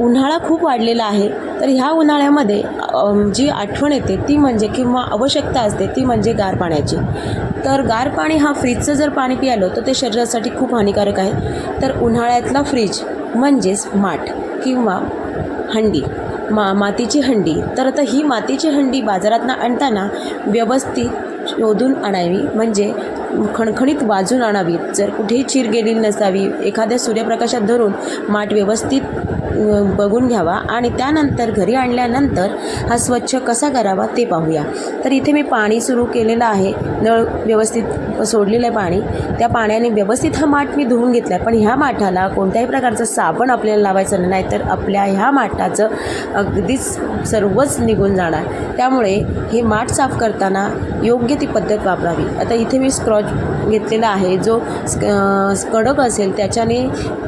उन्हाळा खूप वाढलेला आहे तर ह्या उन्हाळ्यामध्ये जी आठवण येते ती म्हणजे किंवा आवश्यकता असते ती म्हणजे गार पाण्याची. तर गार पाणी हा फ्रीजचं जर पाणी पियालं तर ते शरीरासाठी खूप हानिकारक आहे. तर उन्हाळ्यातला फ्रीज म्हणजेच माठ किंवा हंडी मा मातीची हंडी. तर आता ही मातीची हंडी बाजारातनं आणताना व्यवस्थित शोधून आणावी म्हणजे खणखणीत वाजून आणावी. जर कुठेही चीर गेलेली नसावी एखाद्या सूर्यप्रकाशात धरून माठ व्यवस्थित बघून घ्यावा आणि त्यानंतर घरी आणल्यानंतर हा स्वच्छ कसा करावा ते पाहूया. तर इथे मी पाणी सुरू केलेलं आहे. नळ व्यवस्थित सोडलेलं आहे पाणी. त्या पाण्याने व्यवस्थित हा माठ मी धुवून घेतला आहे पण ह्या माठाला कोणत्याही प्रकारचं साबण आपल्याला लावायचं नाही तर आपल्या ह्या माठाचं अगदीच सर्वच निघून जाणार. त्यामुळे हे माठ साफ करताना योग्य ती पद्धत वापरावी. आता इथे मी स्क्रॉच घेतलेला आहे. जो कडक असेल त्याच्याने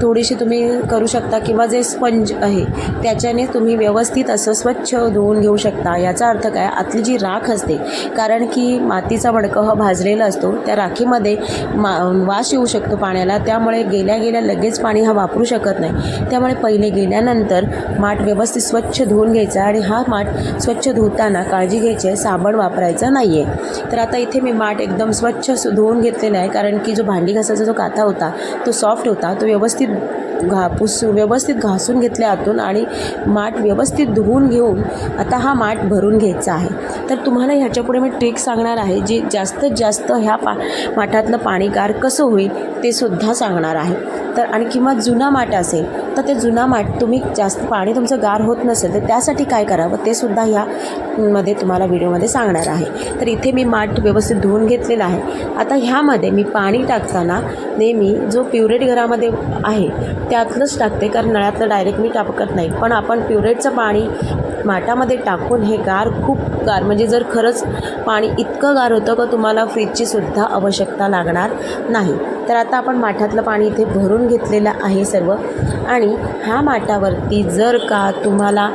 थोडीशी तुम्ही करू शकता किंवा जे स्पंज आहे. त्याच्याने तुम्ही व्यवस्थित असं स्वच्छ धुवून घेऊ शकता. याचा अर्थ काय? आतली जी राख असते कारण की मातीचा मडकं हा भाजलेला असतो त्या राखीमध्ये मा वास येऊ शकतो पाण्याला. त्यामुळे गेल्या गेल्या लगेच पाणी हा वापरू शकत नाही. त्यामुळे पहिले गेल्यानंतर माठ व्यवस्थित स्वच्छ धुवून घ्यायचा आणि हा माठ स्वच्छ धुताना काळजी घ्यायची आहे. साबण वापरायचा नाही आहे तर आता इथे मी माठ एकदम स्वच्छ धुवून घेतलेला आहे कारण की जो भांडी घासायचा जो काथा होता तो सॉफ्ट होता. तो व्यवस्थित घापूस व्यवस्थित घासून घेतल्या आतून आणि माठ व्यवस्थित धुवून घेऊन आता हा माठ भरून घ्यायचा आहे. तर तुम्हाला ह्याच्यापुढे मी ट्रिक सांगणार आहे जी जास्तीत जास्त ह्या पा माठातलं पाणी गार कसं होईल ते सुद्धा सांगणार आहे. तर आणि किंवा जुना माठ असेल तर ते जुना माठ तुम्ही जास्त पाणी तुमचं गार होत नसेल तर त्यासाठी काय करावं ते सुद्धा ह्या मध्ये तुम्हाला व्हिडिओमध्ये सांगणार आहे. तर इथे मी माठ व्यवस्थित धुवून घेतलेला आहे. आता ह्यामध्ये मी पाणी टाकताना नेहमी जो प्युरेट घरामध्ये आहे त्यातलंच टाकते कारण नळ्यातलं डायरेक्ट मी टाकत नाही. पण आपण प्युरेटचं पाणी माठामध्ये टाकून हे गार खूप गार म्हणजे जर खरंच पाणी इतकं गार होतं का तुम्हाला फ्रीजची सुद्धा आवश्यकता लागणार नाही. तर आता आपण माठातलं पाणी इथे भरून घेतलेलं आहे सर्व. आणि ह्या माठावरती जर का तुम्हाला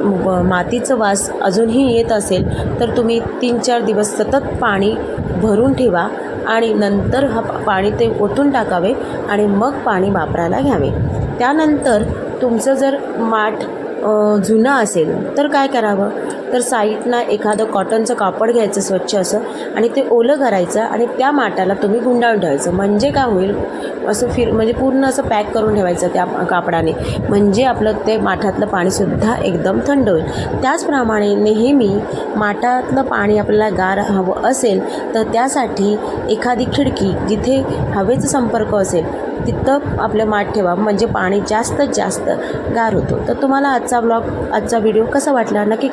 व- मातीचं वास अजूनही येत असेल तर तुम्ही तीन चार दिवस सतत पाणी भरून ठेवा. आणि नंतर हा पाणी ते ओतून टाकावे आणि मग पाणी वापरायला घ्यावे. त्यानंतर तुमचं जर माठ जुनं असेल तर काय करावं? तर साईडनं एखादं कॉटनचं कापड घ्यायचं स्वच्छ असं आणि ते ओलं करायचं आणि त्या माठाला तुम्ही गुंडाळून ठेवायचं. म्हणजे काय होईल? असं फिर म्हणजे पूर्ण असं पॅक करून ठेवायचं त्या कापडाने. म्हणजे आपलं ते माठातलं पाणीसुद्धा एकदम थंड होईल. त्याचप्रमाणे नेहमी माठातलं पाणी आपल्याला गार हवं असेल तर त्यासाठी एखादी खिडकी जिथे हवेचा संपर्क असेल तिथं आपलं माठ ठेवा. म्हणजे पाणी जास्तीत जास्त गार होतो. तर तुम्हाला आजचा ब्लॉग आजचा व्हिडिओ कसा वाटला? नक्की